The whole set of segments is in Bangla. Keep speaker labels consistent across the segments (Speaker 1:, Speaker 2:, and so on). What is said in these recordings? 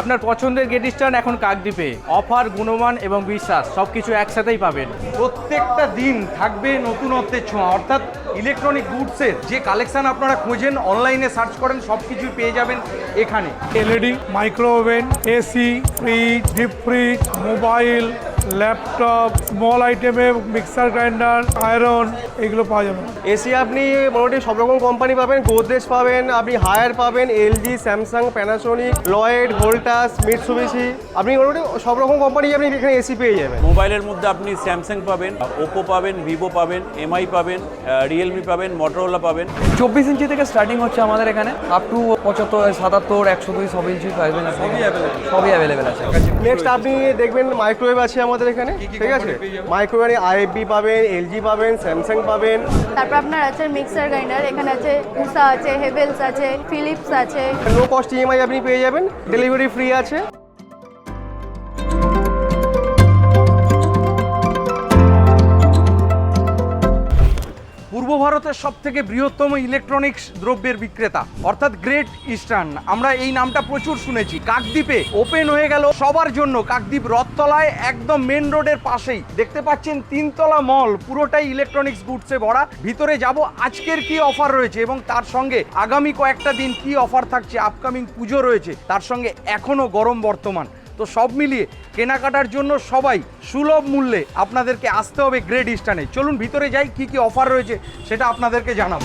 Speaker 1: আপনার পছন্দের গেট স্ট্যান্ড এখন কাকদ্বীপে। অফার গুণমান এবং বিশ্বাস সব কিছু একসাথেই পাবেন।
Speaker 2: প্রত্যেকটা দিন থাকবে নতুনত্বের ছোঁয়া। অর্থাৎ ইলেকট্রনিক গুডসের যে কালেকশন আপনারা খোঁজেন অনলাইনে সার্চ করেন সব কিছুই পেয়ে যাবেন এখানে।
Speaker 3: LED microwave AC fridge deep fridge mobile laptop small আইটেমে মিক্সার গ্রাইন্ডার আয়রন এগুলো পাওয়া যাবে।
Speaker 4: এসি আপনি মোটামুটি সব রকম কোম্পানি পাবেন গোদরেজ পাবেন আপনি হায়ার পাবেন LG Samsung Panasonic Lloyd Voltas Mitsubishi আপনি মোটামুটি সব রকম কোম্পানি আপনি এখানে এসি পেয়ে যাবেন।
Speaker 5: মোবাইলের মধ্যে আপনি স্যামসাং পাবেন ওপো পাবেন ভিভো পাবেন এমআই পাবেন রিয়েলমি পাবেন মটোরোলা পাবেন।
Speaker 6: চব্বিশ ইঞ্চি থেকে স্টার্টিং হচ্ছে আমাদের এখানে। আপ টু পঁচাত্তর সাতাত্তর একশো দুই সব ইঞ্চি পাইবেন অ্যাভেলেবেল সবই অ্যাভেলেবেল আছে।
Speaker 4: নেক্সট আপনি দেখবেন মাইক্রোওয়েভ আছে আমাদের এখানে ঠিক আছে? মাইক্রোওয়েভ আইএফবি পাবেন এলজি পাবেন স্যামসাং পাবেন।
Speaker 7: তারপর আপনার আছে মিক্সার গ্রাইন্ডার এখানে আছে উষা আছে হেভেলস আছে ফিলিপস আছে।
Speaker 4: লো কস্ট ইএমআই আপনি পেয়ে যাবেন ডেলিভারি ফ্রি আছে।
Speaker 2: পূর্ব ভারতের সব থেকে বৃহত্তম ইলেকট্রনিক্স দ্রব্যের বিক্রেতা, অর্থাৎ গ্রেট ইস্টার্ন আমরা এই নামটা প্রচুর শুনেছি। কাকদ্বীপে ওপেন হয়ে গেল সবার জন্য। কাকদ্বীপ রথতলায় একদম মেন রোডের পাশেই। দেখতে পাচ্ছেন তিনতলা মল পুরোটাই ইলেকট্রনিক্স গুডসে ভরা। ভিতরে যাব, আজকের কি অফার রয়েছে এবং তার সঙ্গে আগামী কয়েকটা দিন কি অফার থাকছে আপকামিং পুজো রয়েছে। তার সঙ্গে এখনও গরম বর্তমান। তো সব মিলিয়ে কেনাকাটার জন্য সবাই সুলভ মূল্যে আপনাদেরকে আসতে হবে গ্রেট ইস্টার্নে চলুন ভিতরে যাই, কি কি অফার রয়েছে সেটা আপনাদেরকে জানাব।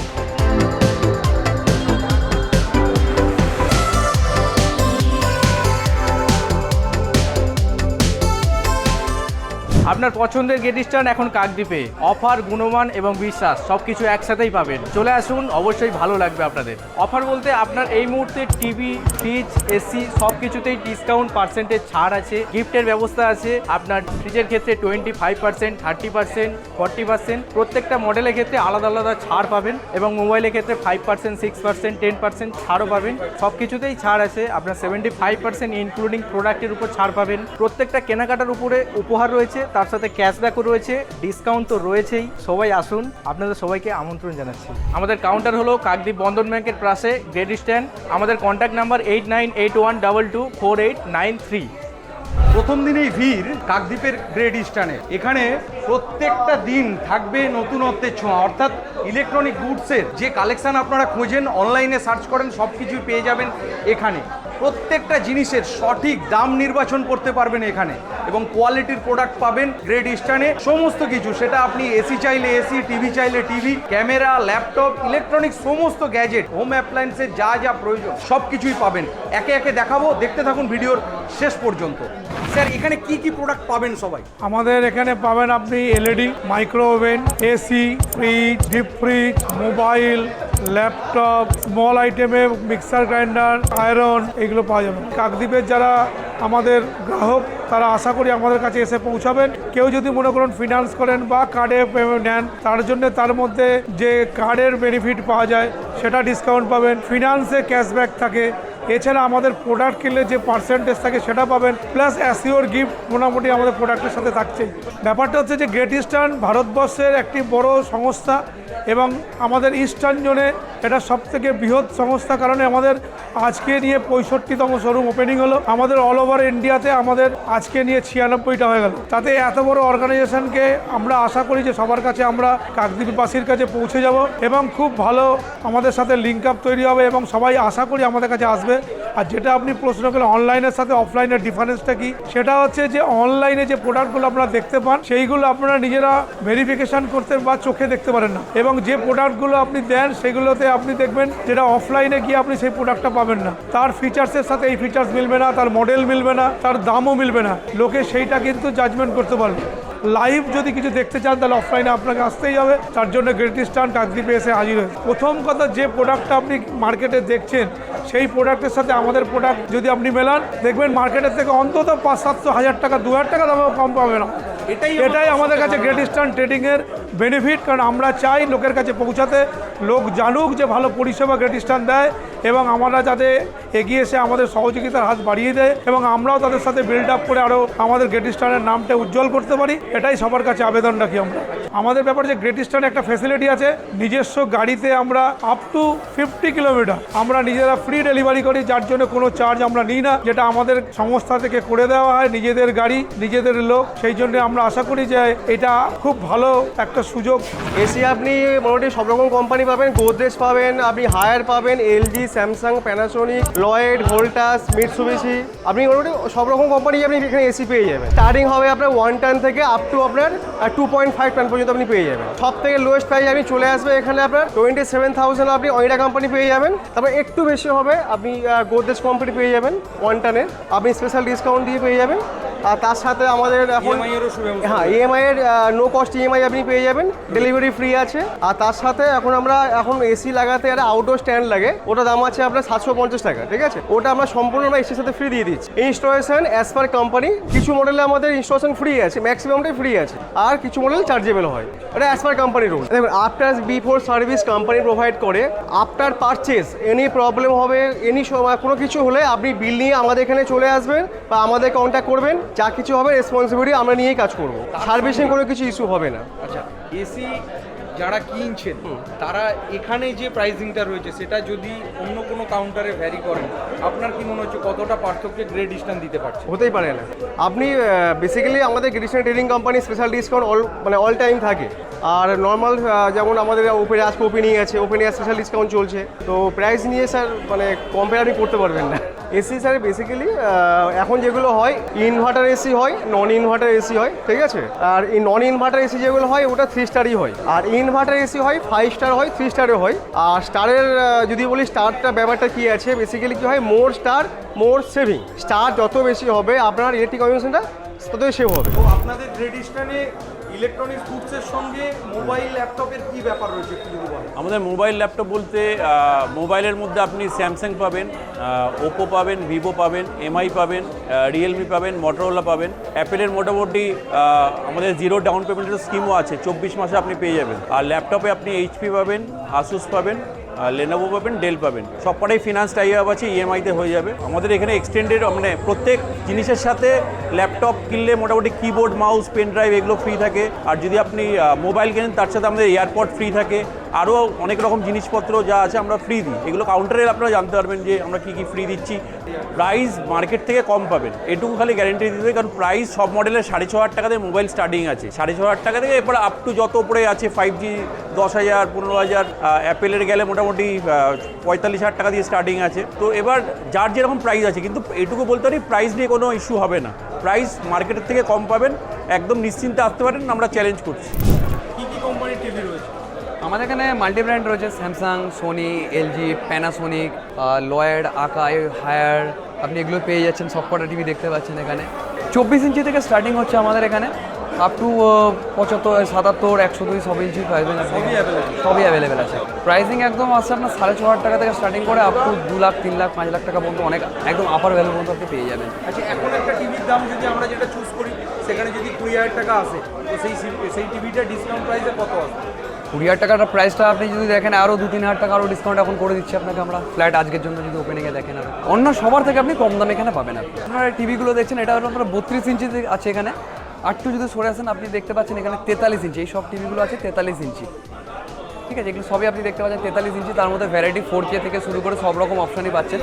Speaker 1: আপনার পছন্দের গেট স্ট্যান্ড এখন কাকদ্বীপে। অফার, গুণমান এবং বিশ্বাস সব কিছু একসাথেই পাবেন। চলে আসুন, অবশ্যই ভালো লাগবে আপনাদের। অফার বলতে আপনার এই মুহূর্তে টিভি ফ্রিজ এসি সব কিছুতেই ডিসকাউন্ট পার্সেন্টেজ ছাড় আছে গিফটের ব্যবস্থা আছে। আপনার ফ্রিজের ক্ষেত্রে twenty five percent thirty percent forty percent প্রত্যেকটা মডেলের ক্ষেত্রে আলাদা আলাদা ছাড় পাবেন এবং মোবাইলের ক্ষেত্রে five percent six percent ten percent ছাড়ও পাবেন। সব কিছুতেই ছাড় আছে, আপনার সেভেন্টি ফাইভ পার্সেন্ট ইনক্লুডিং প্রোডাক্টের উপর ছাড় পাবেন। প্রত্যেকটা কেনাকাটার উপরে উপহার রয়েছে, তার সাথে ক্যাশব্যাকও রয়েছে ডিসকাউন্ট তো রয়েছেই। সবাই আসুন, আপনাদের সবাইকে আমন্ত্রণ জানাচ্ছি। আমাদের কাউন্টার হলো কাকদ্বীপ বন্ধন ব্যাংকের পাশে গ্রেড স্ট্যান্ড আমাদের contact number eight nine eight one double two four eight nine three
Speaker 2: প্রথম দিনেই ভিড় কাকদ্বীপের গ্রেট ইস্টার্নে এখানে প্রত্যেকটা দিন থাকবে নতুনত্বের ছোঁয়া। অর্থাৎ ইলেকট্রনিক গুডসের যে কালেকশান আপনারা খোঁজেন অনলাইনে সার্চ করেন সব কিছুই পেয়ে যাবেন এখানে। প্রত্যেকটা জিনিসের সঠিক দাম নির্বাচন করতে পারবেন এখানে এবং কোয়ালিটির প্রোডাক্ট পাবেন গ্রেট ইস্টার্নে সমস্ত কিছু। সেটা আপনি এসি চাইলে এসি টিভি চাইলে টিভি ক্যামেরা ল্যাপটপ ইলেকট্রনিক সমস্ত গ্যাজেট হোম অ্যাপ্লায়েন্সের যা যা প্রয়োজন সব কিছুই পাবেন। একে একে দেখাবো, দেখতে থাকুন ভিডিওর শেষ পর্যন্ত। স্যার, এখানে কি কি প্রোডাক্ট পাবেন সবাই?
Speaker 3: আমাদের এখানে পাবেন আপনি LED microwave AC fridge deep fridge mobile laptop small আইটেমে মিক্সার গ্রাইন্ডার আয়রন এগুলো পাওয়া যাবে। কাকদ্বীপের যারা আমাদের গ্রাহক, তারা আশা করি আমাদের কাছে এসে পৌঁছাবেন। কেউ যদি মনে করুন ফিনান্স করেন বা কার্ডে পেমেন্ট নেন, তার জন্য তার মধ্যে যে কার্ডের বেনিফিট পাওয়া যায়, সেটা ডিসকাউন্ট পাবেন। ফিনান্সে ক্যাশব্যাক থাকে। এছাড়া আমাদের প্রোডাক্ট কিনলে যে পার্সেন্টেজ থাকে, সেটা পাবেন। প্লাস অ্যাসিওর গিফট মোটামুটি আমাদের প্রোডাক্টের সাথে থাকছেই। ব্যাপারটা হচ্ছে যে গ্রেট ইস্টার্ন ভারতবর্ষের একটি বড় সংস্থা। এবং আমাদের ইস্টার্ন জোনে এটা সব থেকে বৃহৎ সংস্থা কারণে আমাদের আজকে নিয়ে পঁয়ষট্টিতম শোরুম ওপেনিং হলো। আমাদের অল ওভার ইন্ডিয়াতে আমাদের আজকে নিয়ে ছিয়ানব্বইটা হয়ে গেল। তাতে এত বড় অর্গানাইজেশনকে আমরা আশা করি যে সবার কাছে আমরা কাকদ্বীপবাসীর কাছে পৌঁছে যাব এবং খুব ভালো আমাদের সাথে লিঙ্ক আপ তৈরি হবে এবং সবাই আশা করি আমাদের কাছে আসবে। আর যেটা আপনি প্রশ্ন করলেন অনলাইনের সাথে অফলাইনের ডিফারেন্সটা কি? সেটা হচ্ছে যে অনলাইনে যে প্রোডাক্টগুলো আপনারা দেখতে পান, সেইগুলো আপনারা নিজেরা ভেরিফিকেশন করতে বা চোখে দেখতে পারেন না। এবং যে প্রোডাক্টগুলো আপনি দেন, সেগুলোতে আপনি দেখবেন যেটা অফলাইনে গিয়ে আপনি সেই প্রোডাক্টটা পাবেন না। তার ফিচার্সের সাথে এই ফিচার্স মিলবে না, তার মডেল মিলবে না, তার দামও মিলবে না। লোকে সেইটা কিন্তু জাজমেন্ট করতে পারবে। লাইভ যদি কিছু দেখতে চান, তাহলে অফলাইনে আপনাকে আসতেই হবে। তার জন্য গ্রেট ইস্টার্ন কাকদ্বীপে এসে হাজির হয়েছে প্রথম কথা, যে প্রোডাক্টটা আপনি মার্কেটে দেখছেন, সেই প্রোডাক্টের সাথে আমাদের প্রোডাক্ট যদি আপনি মেলান, দেখবেন মার্কেটের থেকে অন্তত পাঁচ সাতশো হাজার টাকা, দু হাজার টাকা দামেও কম পাবে না
Speaker 2: এটাই
Speaker 3: আমাদের কাছে গ্রেট ইস্টার্ন ট্রেডিংয়ের বেনিফিট কারণ আমরা চাই লোকের কাছে পৌঁছাতে লোক জানুক যে ভালো পরিষেবা গ্রেট ইস্টার্ন দেয় এবং আমরা যাতে এগিয়ে এসে আমাদের সহযোগিতার হাত বাড়িয়ে দেয় এবং আমরাও তাদের সাথে বিল্ড আপ করে আরও আমাদের গ্রেট ইস্টার্নের নামটা উজ্জ্বল করতে পারি। এটাই সবার কাছে আবেদন রাখি আমরা। আমাদের ব্যাপারে যে গ্রেট ইস্টার্নে একটা ফেসিলিটি আছে নিজস্ব গাড়িতে আমরা আপ টু ফিফটি কিলোমিটার আমরা নিজেরা ফ্রি ডেলিভারি করি যার জন্য কোনো চার্জ আমরা নিই না যেটা আমাদের সংস্থা থেকে করে দেওয়া হয় নিজেদের গাড়ি নিজেদের লোক সেই জন্য আমরা আশা করি যে এটা খুব ভালো একটা সুযোগ।
Speaker 4: এসি আপনি মোটামুটি সব রকম কোম্পানি পাবেন গোদরেজ পাবেন, আপনি হায়ার পাবেন LG Samsung Panasonic Lloyd Voltas Mitsubishi আপনি মোটামুটি সব রকম কোম্পানি আপনি এখানে এসি পেয়ে যাবেন। স্টার্টিং হবে আপনার ওয়ান টান থেকে আপ টু আপনার টু পয়েন্ট ফাইভ টান পর্যন্ত আপনি পেয়ে যাবেন। সব থেকে লোয়েস্ট প্রাইস আপনি চলে আসবে এখানে আপনার টোয়েন্টি সেভেন থাউজেন্ড আপনি অনিডা কোম্পানি পেয়ে যাবেন। তারপর একটু বেশি হবে, আপনি গোদরেজ কোম্পানি পেয়ে যাবেন ওয়ান টানের আপনি স্পেশাল ডিসকাউন্ট দিয়ে পেয়ে যাবেন। আর তার সাথে আমাদের এখন হ্যাঁ ইএমআই এর নো কস্ট ইএমআই আপনি পেয়ে যাবেন। ডেলিভারি ফ্রি আছে। আর তার সাথে এখন আমরা এখন এসি লাগাতে একটা আউটডোর স্ট্যান্ড লাগে। ওটা দাম আছে আপনার সাতশো পঞ্চাশ টাকা ঠিক আছে? ওটা আমরা সম্পূর্ণ আমরা এসির সাথে ফ্রি দিয়ে দিচ্ছি। ইনস্টলেশন অ্যাজ পার কোম্পানি কিছু মডেলে আমাদের ইনস্টলেশন ফ্রি আছে ম্যাক্সিমামটাই ফ্রি আছে। আর কিছু মডেল চার্জেবল হয়। এটা অ্যাজ পার কোম্পানি রুল দেখুন after before service company provide করে আফটার পারচেস এনি প্রবলেম হবে এনি সময় কোনো কিছু হলে আপনি বিল নিয়ে আমাদের এখানে চলে আসবেন বা আমাদের কন্ট্যাক্ট করবেন। যা কিছু হবে রেসপন্সিবিলিটি আমরা নিয়েই কাজ করব। সার্ভিসিং কোনো কিছু ইস্যু হবে না।
Speaker 2: আচ্ছা এসি যারা কিনছেন তারা এখানে যে প্রাইসিংটা রয়েছে সেটা যদি অন্য কোনো কাউন্টারে ভ্যারি করেন আপনার কি মনে হচ্ছে কতটা পার্থক্যে গ্রেড ইস্টার্ন দিতে পারছে?
Speaker 4: হতেই পারে না। আপনি বেসিক্যালি আমাদের Grishan trading company special discount all মানে অল টাইম থাকে। আর নর্মাল যেমন আমাদের ওপেনে আজকে ওপেনিং আছে ওপেনে স্পেশাল ডিসকাউন্ট চলছে। তো প্রাইস নিয়ে স্যার মানে কম্পেয়ার আপনি করতে পারবেন না। এসি স্যার বেসিক্যালি এখন যেগুলো হয় ইনভার্টার এসি হয় নন ইনভার্টার এসি হয় ঠিক আছে? আর এই নন ইনভার্টার এসি যেগুলো হয় ওটা থ্রি স্টারই হয়। আর ইনভার্টার এসি হয় ফাইভ স্টার হয় থ্রি স্টারও হয়। আর স্টারের যদি বলি স্টারটা ব্যাপারটা কী আছে বেসিক্যালি কী হয় more star more saving star যত বেশি হবে, আপনার ইলেকট্রিক কনজিউশনটা ততই সেভ হবে।
Speaker 2: তো আপনাদের ইস্টার্নে ইলেকট্রনিক্স গুডসের সঙ্গে মোবাইল ল্যাপটপের ব্যাপার রয়েছে একটু যদি বলেন।
Speaker 5: আমাদের মোবাইল ল্যাপটপ বলতে মোবাইলের মধ্যে আপনি স্যামসাং পাবেন ওপো পাবেন ভিভো পাবেন এমআই পাবেন রিয়েলমি পাবেন মটোরোলা পাবেন। অ্যাপেলের মোটামুটি আমাদের জিরো ডাউন পেমেন্টের স্কিমও আছে, চব্বিশ মাসে আপনি পেয়ে যাবেন। আর ল্যাপটপে আপনি এইচপি পাবেন আসুস পাবেন লেনোভো পাবেন ডেল পাবেন। সবকটাই ফিনান্স টাই আপ আছে ইএমআইতে হয়ে যাবে। আমাদের এখানে এক্সটেন্ডেড মানে প্রত্যেক জিনিসের সাথে ল্যাপটপ কিনলে মোটামুটি কিবোর্ড মাউস পেন ড্রাইভ এগুলো ফ্রি থাকে। আর যদি আপনি মোবাইল কেনেন, তার সাথে আমাদের এয়ারপড ফ্রি থাকে। আরও অনেক রকম জিনিসপত্র যা আছে আমরা ফ্রি দিই। এগুলো কাউন্টারে আপনারা জানতে পারবেন যে আমরা কী কী ফ্রি দিচ্ছি। প্রাইস মার্কেট থেকে কম পাবেন। এটুকু খালি গ্যারেন্টি দিতে কারণ প্রাইস সব মডেলের সাড়ে ছ হাজার টাকাতে মোবাইল স্টার্টিং আছে। সাড়ে ছ হাজার টাকা থেকে এরপর আপ টু যত উপরে আছে ফাইভ জি দশ হাজার, পনেরো হাজার অ্যাপেলের গেলে মোটামুটি পঁয়তাল্লিশ হাজার টাকা দিয়ে স্টার্টিং আছে। তো এবার যার যেরকম প্রাইস আছে, কিন্তু এটুকু বলতে পারি প্রাইস নিয়ে কোনো ইস্যু হবে না। প্রাইস মার্কেটের থেকে কম পাবেন, একদম নিশ্চিন্তে আসতে পারেন, আমরা চ্যালেঞ্জ করছি।
Speaker 2: কী কী কোম্পানির টিভি রয়েছে?
Speaker 6: আমাদের এখানে মাল্টি ব্র্যান্ড রয়েছে Samsung Sony LG Panasonic Lloyd Akai Haier আপনি এগুলো পেয়ে যাচ্ছেন সবকটা টিভি দেখতে পাচ্ছেন এখানে। চব্বিশ ইঞ্চি থেকে স্টার্টিং হচ্ছে আমাদের এখানে। আপ টু পঁচাত্তর সাতাত্তর একশো দুই সব ইঞ্চি পাইবেন
Speaker 2: সবই
Speaker 6: সবই অ্যাভেলেবেল আছে। প্রাইসিং একদম আছে আপনার সাড়ে ছ হাজার টাকা থেকে স্টার্টিং করে আপ টু দু লাখ তিন লাখ পাঁচ লাখ টাকা পর্যন্ত অনেক একদম আপার ভ্যালু পর্যন্ত আপনি পেয়ে যাবেন।
Speaker 2: আচ্ছা এখন একটা টিভির দাম যদি আমরা যেটা চুজ করি সেখানে যদি কুড়ি হাজার টাকা আসে তো সেই সেই টিভিটা ডিসকাউন্ট প্রাইসে কত আসবে?
Speaker 6: কুড়ি হাজার টাকার প্রাইসটা আপনি যদি দেখেন আরও দু তিন হাজার টাকা আরও ডিসকাউন্ট এখন করে দিচ্ছি আপনাকে আমরা। ফ্ল্যাট আজকের জন্য যদি ওপেনিংয়ে দেখেন আর। অন্য সবার থেকে আপনি কম দামে এখানে পাবেন আপনি। আপনারা টিভিগুলো দেখছেন, এটা হলো আপনার বত্রিশ ইঞ্চি আছে এখানে আটটু যদি সরে আসেন, আপনি দেখতে পাচ্ছেন এখানে তেতাল্লিশ ইঞ্চি এই সব টিভিগুলো আছে তেতাল্লিশ ইঞ্চি ঠিক আছে, এগুলো সবই আপনি দেখতে পাচ্ছেন তেতাল্লিশ ইঞ্চি তার মধ্যে ভ্যারাইটি ফোর কে থেকে শুরু করে সব রকম অপশনই পাচ্ছেন।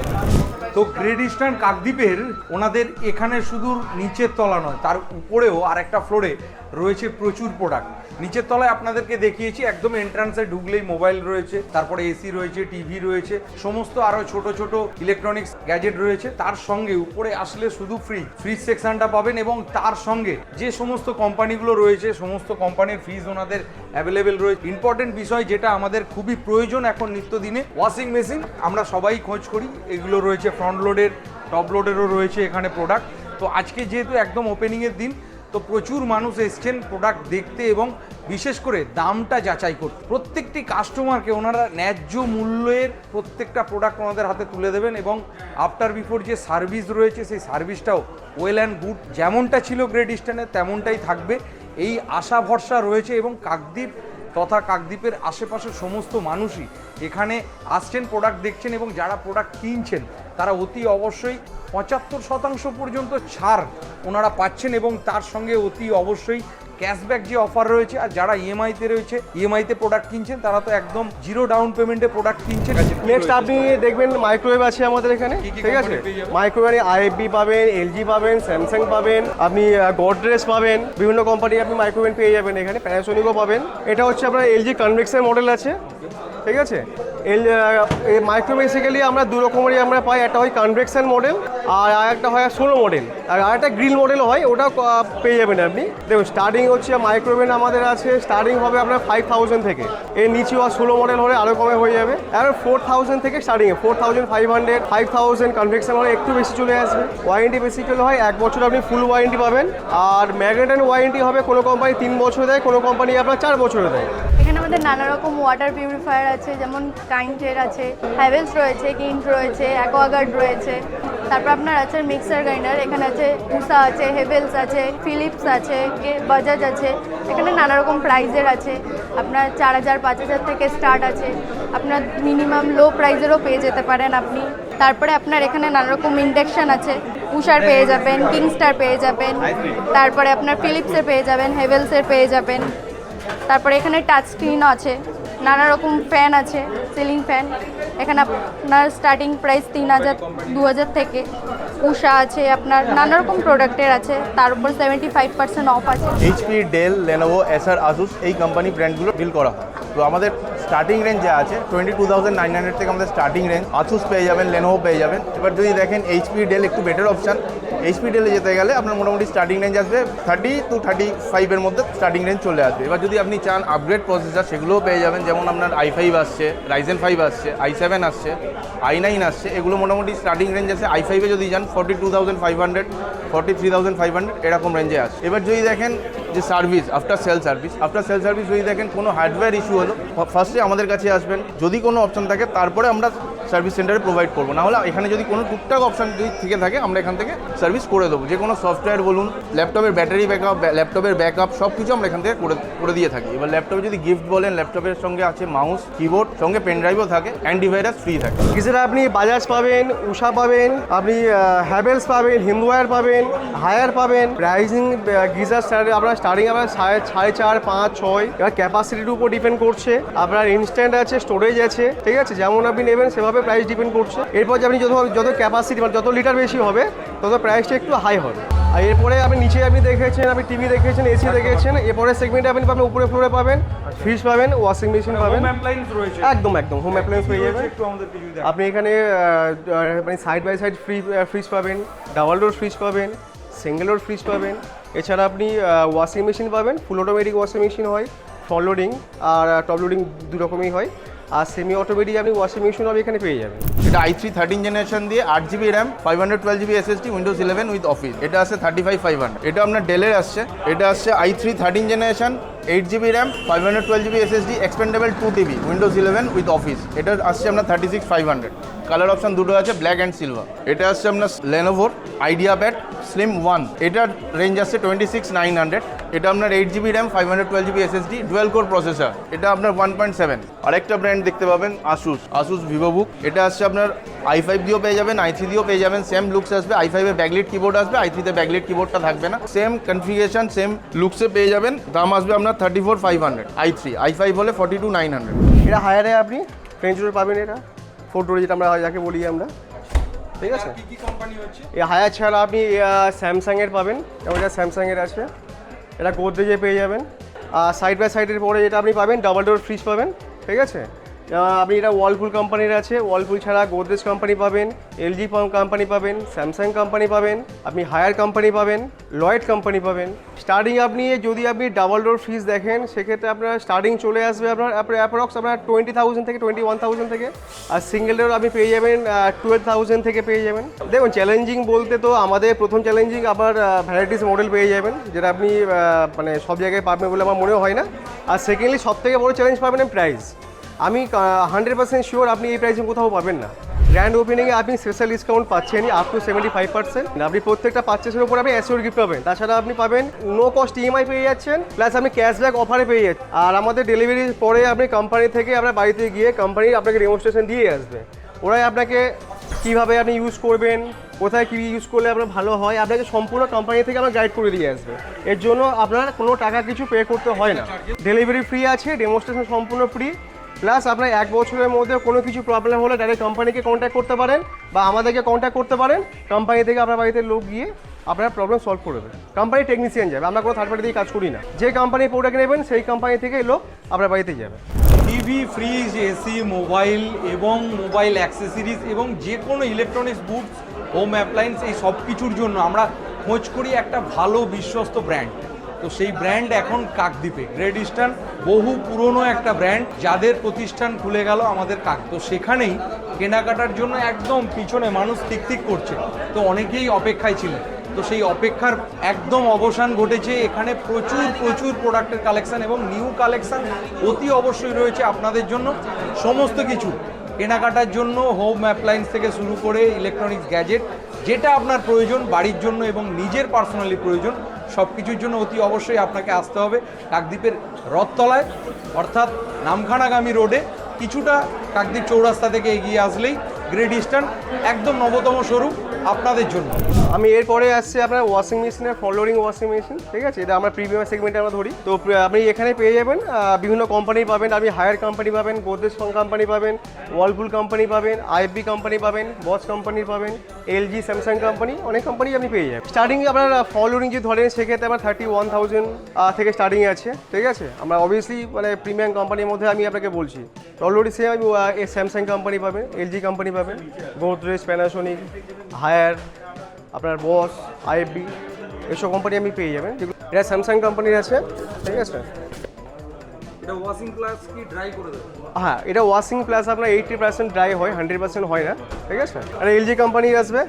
Speaker 2: তো গ্রেট ইস্টার্ন কাকদ্বীপের ওনাদের এখানে শুধু নিচের তলা নয়, তার উপরেও আর একটা ফ্লোরে রয়েছে প্রচুর প্রোডাক্ট নিচের তলায় আপনাদেরকে দেখিয়েছি, একদম এন্ট্রান্সে ঢুকলেই মোবাইল রয়েছে, তারপরে এসি রয়েছে টিভি রয়েছে, সমস্ত আরও ছোট ছোট ইলেকট্রনিক্স গ্যাজেট রয়েছে। তার সঙ্গে উপরে আসলে শুধু ফ্রি ফ্রিজ সেকশনটা পাবেন এবং তার সঙ্গে যে সমস্ত কোম্পানিগুলো রয়েছে, সমস্ত কোম্পানির ফ্রিজ ওনাদের অ্যাভেলেবেল রয়েছে। ইম্পর্টেন্ট বিষয় যেটা আমাদের খুবই প্রয়োজন এখন নিত্যদিনে ওয়াশিং মেশিন আমরা সবাই খোঁজ করি, এগুলো রয়েছে ফ্রন্ট লোডের টপ লোডেরও রয়েছে এখানে প্রোডাক্ট তো আজকে যেহেতু একদম ওপেনিংয়ের দিন, তো প্রচুর মানুষ এসছেন প্রোডাক্ট দেখতে এবং বিশেষ করে দামটা যাচাই করতে। প্রত্যেকটি কাস্টমারকে ওনারা ন্যায্য মূল্যের প্রত্যেকটা প্রোডাক্ট ওনাদের হাতে তুলে দেবেন এবং আফটার বিফোর যে সার্ভিস রয়েছে, সেই সার্ভিসটাও ওয়েল অ্যান্ড গুড যেমনটা ছিল গ্রেট ইস্টার্নে তেমনটাই থাকবে। এই আশা ভরসা রয়েছে এবং কাকদ্বীপ তথা কাকদ্বীপের আশেপাশের সমস্ত মানুষই এখানে আসছেন প্রোডাক্ট দেখছেন এবং যারা প্রোডাক্ট কিনছেন তারা অতি অবশ্যই পঁচাত্তর শতাংশ পর্যন্ত ছাড় ওনারা পাচ্ছেন এবং তার সঙ্গে অতি অবশ্যই ক্যাশব্যাক যে অফার রয়েছে আর যারা ইএমআইতে রয়েছে ইএমআইতে প্রোডাক্ট কিনছেন তারা তো একদম জিরো ডাউন পেমেন্টে প্রোডাক্ট কিনছেন।
Speaker 4: নেক্সট আপনি দেখবেন মাইক্রোওয়েভ আছে আমাদের এখানে ঠিক আছে? মাইক্রোওয়েভে আইএফবি পাবেন এলজি পাবেন স্যামসাং পাবেন আপনি গোদরেজ পাবেন বিভিন্ন কোম্পানি আপনি মাইক্রোওয়েভ পেয়ে যাবেন এখানে প্যানাসোনিকও পাবেন। এটা হচ্ছে আপনার এলজি কনভেক্সের মডেল আছে ঠিক আছে? এল মাইক্রো বেসিক্যালি আমরা দু রকমেরই আমরা পাই। একটা হয় কনভেকশন মডেল আর একটা হয় সোলো মডেল আর একটা গ্রিল মডেল হয়, ওটা পেয়ে যাবেন আপনি। দেখুন স্টার্টিং হচ্ছে মাইক্রোওভেন আমাদের আছে স্টার্টিং হবে আপনার ফাইভ থাউজেন্ড থেকে। এর নিচে আর ষোলো মডেল হলে আরও কমে হয়ে যাবে। আর ফোর থাউজেন্ড থেকে starting four thousand five hundred five thousand convection হলে একটু বেশি চলে আসবে। ওয়ারেন্টি বেসিক্যালি হয় এক বছর আপনি ফুল ওয়ারেন্টি পাবেন। আর ম্যাগনেট ওয়ারেন্টি হবে কোনো কোম্পানি তিন বছর দেয়, কোনো কোম্পানি আপনার চার বছরে দেয়।
Speaker 7: আমাদের নানা রকম ওয়াটার পিউরিফায়ার আছে, যেমন কাইন্টের আছে হ্যাভেলস রয়েছে কিন্ট রয়েছে অ্যাকোয়াগার্ড রয়েছে। তারপর আপনার আছে মিক্সার গ্রাইন্ডার এখানে আছে উষা আছে হেভেলস আছে ফিলিপস আছে বাজাজ আছে। এখানে নানা রকম প্রাইজের আছে। আপনার চার হাজার, পাঁচ হাজার থেকে স্টার্ট আছে। আপনার মিনিমাম লো প্রাইজেরও পেয়ে যেতে পারেন আপনি। তারপরে আপনার এখানে নানা রকম ইন্ডাকশন আছে। উষার পেয়ে যাবেন কিংস্টার পেয়ে যাবেন। তারপরে আপনার ফিলিপসের পেয়ে যাবেন হেভেলসের পেয়ে যাবেন। তারপরে এখানে টাচ স্ক্রিন আছে, নানা রকম ফ্যান আছে সিলিং ফ্যান এখানে আপনার স্টার্টিং প্রাইস তিন হাজার, দু হাজার থেকে। উষা আছে আপনার, নানা রকম প্রোডাক্টের আছে, তার উপর সেভেন্টি ফাইভ পার্সেন্ট অফ আছে
Speaker 8: HP Dell Lenovo Acer Asus এই কোম্পানি ব্র্যান্ডগুলো ডিল করা হয়। তো আমাদের স্টার্টিং রেঞ্জ যা আছে twenty two thousand nine hundred থেকে আমাদের স্টার্টিং রেঞ্জ আসুস পেয়ে যাবেন লেনোভো পেয়ে যাবেন। এবার যদি দেখেন এইচপি ডেল একটু বেটার অপশান এইচপি ডেলে যেতে গেলে আপনার মোটামুটি স্টার্টিং রেঞ্জ আসবে থার্টি টু থার্টি ফাইভের মধ্যে স্টার্টিং রেঞ্জ চলে আসবে। এবার যদি আপনি চান আপগ্রেড প্রসেসর সেগুলোও পেয়ে যাবেন। যেমন আপনার আই ফাইভ আসছে রাইজেন ফাইভ আসছে আই সেভেন আসছে আই নাইন আসছে, এগুলো মোটামুটি স্টার্টিং রেঞ্জ আছে। আই ফাইভে যদি যান forty two thousand five hundred forty three thousand five hundred এরকম রেঞ্জে আসে এবার যদি দেখেন যে service after sale service after sale service যদি দেখেন, কোনো হার্ডওয়্যার ইস্যু হলো ফার্স্টে আমাদের কাছে আসবেন। যদি কোনো অপশন থাকে, তারপরে আমরা সার্ভিস সেন্টারে প্রোভাইড করব। না হলে এখানে যদি কোনো টুকটাক অপশন যদি থেকে থাকে, আমরা এখান থেকে সার্ভিস করে দেবো। যে কোনো সফটওয়্যার বলুন ল্যাপটপের ব্যাটারি ব্যাকআপ ল্যাপটপের ব্যাকআপ সব কিছু আমরা এখান থেকে করে করে দিয়ে থাকি। এবার ল্যাপটপে যদি গিফট বলেন ল্যাপটপের সঙ্গে আছে মাউস কিবোর্ড সঙ্গে পেন ড্রাইভও থাকে অ্যান্টিভাইরাস ফ্রি থাকে।
Speaker 4: গিজারে আপনি বাজাজ পাবেন উষা পাবেন, আপনি হ্যাভেলস পাবেন হিন্দওয়্যার পাবেন হায়ার পাবেন প্রাইসিং গিজার স্টার্ট আপনার স্টার্টিং আপনার সাড়ে সাড়ে চার, পাঁচ, ছয়, এবার ক্যাপাসিটির উপর ডিপেন্ড করছে। আপনার ইনস্ট্যান্ট আছে স্টোরেজ আছে ঠিক আছে? যেমন আপনি নেবেন সেভাবে প্রাইস ডিপেন্ড করছে। এরপর যে আপনি যত যত ক্যাপাসিটি মানে যত লিটার বেশি হবে তত প্রাইসটা একটু হাই হবে। আর এরপরে আপনি নিচে আপনি দেখেছেন আপনি টিভি দেখেছেন এসি দেখেছেন এরপরে সেগমেন্টে আপনি পাবেন উপরে ফ্লোরে পাবেন ফ্রিজ পাবেন ওয়াশিং মেশিন পাবেন।
Speaker 2: অ্যাপ্লায়েন্স রয়েছে।
Speaker 4: একদম একদম হোম অ্যাপ্লায়েন্স পেয়ে যাবেন
Speaker 2: যদি দেখান।
Speaker 4: আপনি এখানে মানে side by side free fridge পাবেন ডাবল ডোর ফ্রিজ পাবেন সিঙ্গেল ডোর ফ্রিজ পাবেন। এছাড়া আপনি ওয়াশিং মেশিন পাবেন ফুল অটোমেটিক ওয়াশিং মেশিন হয়। ফ্রন্ট লোডিং আর টপ লোডিং দু রকমই হয়। আর সেমি অটোমেটিক আপনি ওয়াশিং মেশিনও আপনি এখানে পেয়ে যাবেন।
Speaker 8: এটা আই থ্রি থার্টিন জেনারেশন দিয়ে আট GB RAM five hundred twelve GB SSD Windows eleven with Office এটা আছে থার্টি ফাইভ ফাইভ হান্ড্রেড এটা আপনার ডেলের আসছে। এটা আসছে i three thirteen generation eight GB RAM five hundred twelve GB SSD expendable two TB Windows eleven with Office এটা আসছে আপনার thirty six five hundred colour option দুটো আছে ব্ল্যাক অ্যান্ড সিলভার এটা আসছে আপনার লেনোভোর আইডিয়া প্যাড স্লিম ওয়ান এটার রেঞ্জ আসছে টোয়েন্টি সিক্স নাইন হান্ড্রেড এটা আপনার eight GB RAM five hundred twelve GB SSD dual core processor এটা আপনার ওয়ান পয়েন্ট সেভেন আরেকটা ব্র্যান্ড দেখতে পাবেন আসুস আসুস ভিভো বুক এটা আসছে আপনার আই ফাইভ দিয়েও পেয়ে যাবেন আই থ্রি দিয়েও পেয়ে যাবেন। সেম লুকস আসবে। আই ফাইভে ব্যাকলিট কিবোর্ড আসবে। আই থ্রিতে ব্যাকলিট কিবোর্ডটা থাকবে না। সেম কনফিগারেশন সেম লুকসে পেয়ে যাবেন। দাম আসবে আপনার thirty four five hundred i three i five হলে ফর্টি টু নাইন হান্ড্রেড
Speaker 4: এটা হায়ারে আপনি ডোর পাবেন এটা। ফোর ডোর যেটা আমরা যাকে বলি আমরা। ঠিক আছে? এই হায়ার ছাড়া আপনি স্যামসাংয়ের পাবেন। যেমন এটা স্যামসাংয়ের আছে। এটা গোদরেজে পেয়ে যাবেন। আর সাইড বাই সাইডের পরে যেটা আপনি পাবেন ডাবল ডোর ফ্রিজ পাবেন। ঠিক আছে? আপনি এটা ওয়ালপুল কোম্পানির আছে ওয়ালপুল ছাড়া গোদরেজ কোম্পানি পাবেন এলজি কোম্পানি পাবেন স্যামসাং কোম্পানি পাবেন, আপনি হায়ার কোম্পানি পাবেন লয়েড কোম্পানি পাবেন। স্টার্টিং আপনি যদি আপনি ডাবল ডোর ফ্রিজ দেখেন, সেক্ষেত্রে আপনার স্টার্টিং চলে আসবে আপনার অ্যাপ্রক্স আপনার টোয়েন্টি থাউজেন্ড থেকে টোয়েন্টি ওয়ান থাউজেন্ড থেকে। আর সিঙ্গেল ডোর আপনি পেয়ে যাবেন টুয়েলভ থাউজেন্ড থেকে পেয়ে যাবেন। দেখুন চ্যালেঞ্জিং বলতে তো আমাদের প্রথম চ্যালেঞ্জিং আপনার ভ্যারাইটিস মডেল পেয়ে যাবেন, যেটা আপনি মানে সব জায়গায় পাবেন বলে আমার মনেও হয় না। আর সেকেন্ডলি সব থেকে বড় চ্যালেঞ্জ পাবেন প্রাইস আমি হান্ড্রেড পার্সেন্ট শিওর আপনি এই প্রাইসে কোথাও পাবেন না। গ্র্যান্ড ওপেনিংয়ে আপনি স্পেশাল ডিসকাউন্ট পাচ্ছেন up to seventy five percent আপনি প্রত্যেকটা পার্চেসের উপর আপনি অ্যাসিওর গিফট পাবেন। তাছাড়া আপনি পাবেন নো কস্ট ইএমআই পেয়ে যাচ্ছেন প্লাস আপনি ক্যাশব্যাক অফারে পেয়ে যাচ্ছেন। আর আমাদের ডেলিভারির পরে আপনি কোম্পানি থেকে আপনার বাড়িতে গিয়ে কোম্পানি আপনাকে ডেমনস্ট্রেশন দিয়ে আসবে। ওরাই আপনাকে কীভাবে আপনি ইউজ করবেন, কোথায় কী ইউজ করলে আপনার ভালো হয়, আপনাকে সম্পূর্ণ কোম্পানি থেকে আমরা গাইড করে দিয়ে আসবে। এর জন্য আপনার কোনো টাকা কিছু পে করতে হয় না। ডেলিভারি ফ্রি আছে ডেমনস্ট্রেশন সম্পূর্ণ ফ্রি প্লাস আপনার এক বছরের মধ্যে কোনো কিছু প্রবলেম হলে ডাইরেক্ট কোম্পানিকে কন্ট্যাক্ট করতে পারেন বা আমাদেরকে কন্ট্যাক্ট করতে পারেন। কোম্পানি থেকে আপনার বাড়িতে লোক গিয়ে আপনার প্রবলেম সলভ করে দেবে কোম্পানি টেকনিশিয়ান যাবে, আমরা কোনো থার্ড পার্টি দিয়ে কাজ করি না। যে কোম্পানির প্রোডাক্ট নেবেন, সেই কোম্পানি থেকে লোক আপনার বাড়িতে যাবে।
Speaker 2: টিভি ফ্রিজ এসি মোবাইল এবং মোবাইল অ্যাক্সেসরিজ এবং যে কোনো ইলেকট্রনিক্স গুডস হোম অ্যাপ্লায়েন্স এই সব কিছুর জন্য আমরা খোঁজ করি একটা ভালো বিশ্বস্ত ব্র্যান্ড তো সেই ব্র্যান্ড এখন কাকদ্বীপে। গ্রেট ইস্টার্ন বহু পুরনো একটা ব্র্যান্ড যাদের প্রতিষ্ঠান খুলে গেল আমাদের কাক। তো সেখানেই কেনাকাটার জন্য একদম পিছনে মানুষ ঠিক করছে। তো অনেকেই অপেক্ষায় ছিলেন। তো সেই অপেক্ষার একদম অবসান ঘটেছে। এখানে প্রচুর প্রচুর প্রোডাক্টের কালেকশন এবং নিউ কালেকশান অতি অবশ্যই রয়েছে আপনাদের জন্য। সমস্ত কিছু কেনাকাটার জন্য হোম অ্যাপ্লায়েন্স থেকে শুরু করে ইলেকট্রনিক্স গ্যাজেট যেটা আপনার প্রয়োজন, বাড়ির জন্য এবং নিজের পার্সোনালি প্রয়োজন সব কিছুর জন্য অতি অবশ্যই আপনাকে আসতে হবে কাকদ্বীপের রথতলায়। অর্থাৎ নামখানাগামী রোডে কিছুটা কাকদ্বীপ চৌরাস্তা থেকে এগিয়ে আসলেই গ্রেট ইস্টার্ন একদম নবতম স্বরূপ আপনাদের জন্য।
Speaker 4: আমি এরপরে আসছে আপনার ওয়াশিং মেশিনের ফলোরিং ওয়াশিং মেশিন ঠিক আছে? এটা আমরা প্রিমিয়াম সেগমেন্টে আমরা ধরি। তো আপনি এখানে পেয়ে যাবেন বিভিন্ন কোম্পানি পাবেন। আপনি হায়ার কোম্পানি পাবেন গোদরেজ কোম্পানি পাবেন ওয়ালপুল কোম্পানি পাবেন আইএফবি কোম্পানি পাবেন বস কোম্পানির পাবেন এলজি স্যামসাং কোম্পানি অনেক কোম্পানি আপনি পেয়ে যাবেন। স্টার্টিং আপনার ফলোরিং যদি ধরেন, সেক্ষেত্রে আমার থার্টি ওয়ান থাউজেন্ড থেকে স্টার্টিং আছে, ঠিক আছে? আমরা অবভিয়াসলি মানে প্রিমিয়াম কোম্পানির মধ্যে আমি আপনাকে বলছি। অলরেডি সে আমি স্যামসাং কোম্পানি পাবেন এলজি কোম্পানি পাবেন গোদরেজ প্যানাসোনিক হায়ার আপনার বস আইএফবি এসব কোম্পানি আপনি পেয়ে যাবেন। এটা স্যামসাং কোম্পানির আছে ঠিক আছে?
Speaker 2: এটা ওয়াশিং প্লাস কি ড্রাই করে দেবে?
Speaker 4: হ্যাঁ এটা ওয়াশিং প্লাস আপনার এইটটি পার্সেন্ট ড্রাই হয় হান্ড্রেড পার্সেন্ট হয় না ঠিক আছে? আর এলজি কোম্পানির আসবে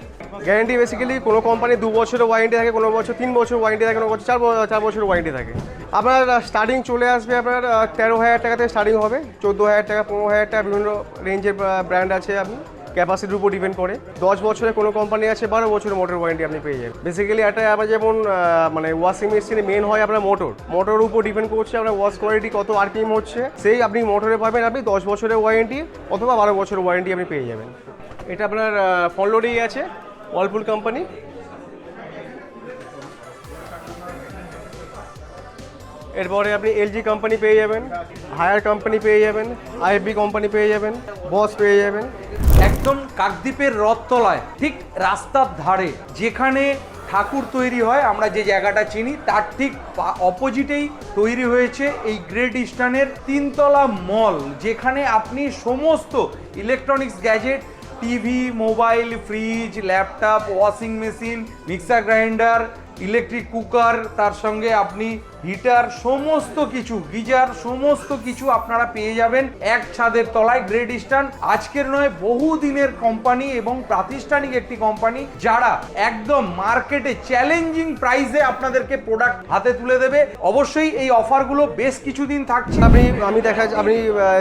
Speaker 4: গ্যারান্টি বেসিক্যালি কোনো কোম্পানি দু বছরের ওয়ারেন্টি থাকে কোনো বছর তিন বছর ওয়ারেন্টি থাকে কোনো বছর চার চার বছর ওয়ারেন্টি থাকে। আপনার স্টার্টিং চলে আসবে আপনার তেরো হাজার টাকা থেকে স্টার্টিং হবে চোদ্দ হাজার টাকা পনেরো হাজার টাকা বিভিন্ন রেঞ্জের ব্র্যান্ড আছে আপনি। ক্যাপাসিটির উপর ডিপেন্ড করে। দশ বছরের কোনো কোম্পানি আছে, বারো বছরের মোটর ওয়ারেন্টি আপনি পেয়ে যাবেন। বেসিক্যালি একটা আবার যেমন মানে ওয়াশিং মেশিনে মেন হয় আপনার মোটর মোটরের উপর ডিপেন্ড করছে আপনার ওয়াশ কোয়ালিটি কত আরপিএম হচ্ছে। সেই আপনি মোটরে পাবেন আপনি দশ বছরের ওয়ারেন্টি অথবা বারো বছরের ওয়ারেন্টি আপনি পেয়ে যাবেন। এটা আপনার ফলোডেই আছে ওয়ালপুল কোম্পানি এরপরে আপনি এলজি কোম্পানি পেয়ে যাবেন হায়ার কোম্পানি পেয়ে যাবেন আইএফবি কোম্পানি পেয়ে যাবেন বস পেয়ে যাবেন।
Speaker 2: একদম কাকদ্বীপের রথতলায়, ঠিক রাস্তার ধারে, যেখানে ঠাকুর তৈরি হয়, আমরা যে জায়গাটা চিনি, তার ঠিক অপোজিটেই তৈরি হয়েছে এই গ্রেট ইস্টার্নের তিনতলা মল, যেখানে আপনি সমস্ত electronics gadget TV, mobile, fridge, laptop, washing machine, mixer grinder, electric cooker, তার সঙ্গে আপনি হিটার, সমস্ত কিছু, গিজার, সমস্ত কিছু আপনারা পেয়ে যাবেন এক ছাদের তলায় গ্রেট ইস্টার্ন। আজকের নয়, বহু দিনের কোম্পানি এবং প্রাতিষ্ঠানিক একটি কোম্পানি যারা একদম মার্কেটে চ্যালেঞ্জিং প্রাইসে আপনাদেরকে প্রোডাক্ট হাতে তুলে দেবে। অবশ্যই এই অফারগুলো বেশ কিছুদিন থাকছে।
Speaker 4: আপনি আমি দেখা আপনি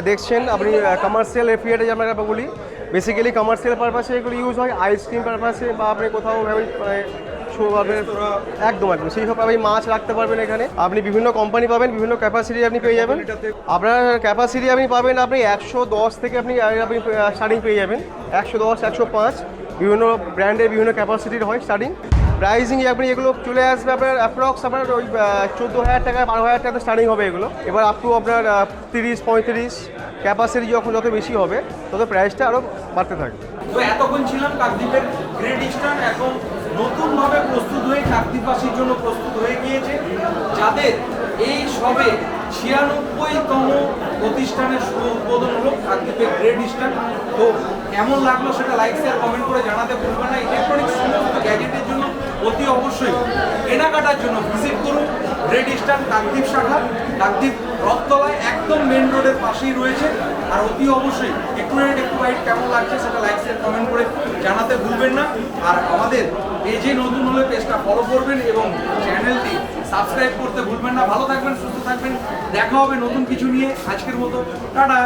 Speaker 4: দেখছেন, আপনি কমার্শিয়াল যে আমরা বলি। বেসিক্যালি কমার্শিয়াল পারপাসে এগুলো ইউজ হয় আইসক্রিম পারপাসে বা আপনি কোথাও ভাবে মানে একদম একদম, সেই সব আপনি মাছ রাখতে পারবেন এখানে। আপনি বিভিন্ন কোম্পানি পাবেন, বিভিন্ন ক্যাপাসিটি আপনি পেয়ে যাবেন। আপনার ক্যাপাসিটি আপনি পাবেন আপনি একশো দশ থেকে আপনি আপনি স্টার্টিং পেয়ে যাবেন। একশো দশ, একশো পাঁচ, বিভিন্ন ব্র্যান্ডের বিভিন্ন ক্যাপাসিটির হয় স্টার্টিং প্রাইসিং আপনি এগুলো চলে আসবে আপনার অ্যাপ্রক্স আপনার ওই চোদ্দ হাজার টাকা, বারো হাজার টাকা স্টার্টিং হবে এগুলো। এবার আপ টু আপনার তিরিশ, পঁয়ত্রিশ ক্যাপাসিটি যখন যত বেশি হবে, তত প্রাইসটা আরও বাড়তে থাকবে।
Speaker 2: তো এতক্ষণ ছিলাম কাকদ্বীপের গ্রেট ইস্টার্ন এখন নতুনভাবে প্রস্তুত হয়ে কাকদ্বীপবাসীর জন্য প্রস্তুত হয়ে গিয়েছে, যাদের এই সবে ছিয়ানব্বইতম প্রতিষ্ঠানের শুভ উদ্বোধন হলো কাকদ্বীপের গ্রেট ইস্টার্ন তো কেমন লাগল সেটা লাইক শেয়ার কমেন্ট করে জানাতে ভুলবেন না। ইলেকট্রনিক্স সমস্ত অবশ্যই কেনাকাটার জন্য ভিজিট করুন। গ্রেট ইস্টার্ন কাকদ্বীপ শাখা কাকদ্বীপ রথতলায় একদম মেন রোডের পাশেই রয়েছে। আর অতি অবশ্যই একটু রেট একটু বাইট কেমন লাগছে সেটা লাইক শেয়ার কমেন্ট করে জানাতে ভুলবেন না। আর আমাদের পেজে নতুন হলে পেজটা ফলো করবেন এবং চ্যানেলটি সাবস্ক্রাইব করতে ভুলবেন না। ভালো থাকবেন, সুস্থ থাকবেন। দেখা হবে নতুন কিছু নিয়ে। আজকের মতো, টাটা!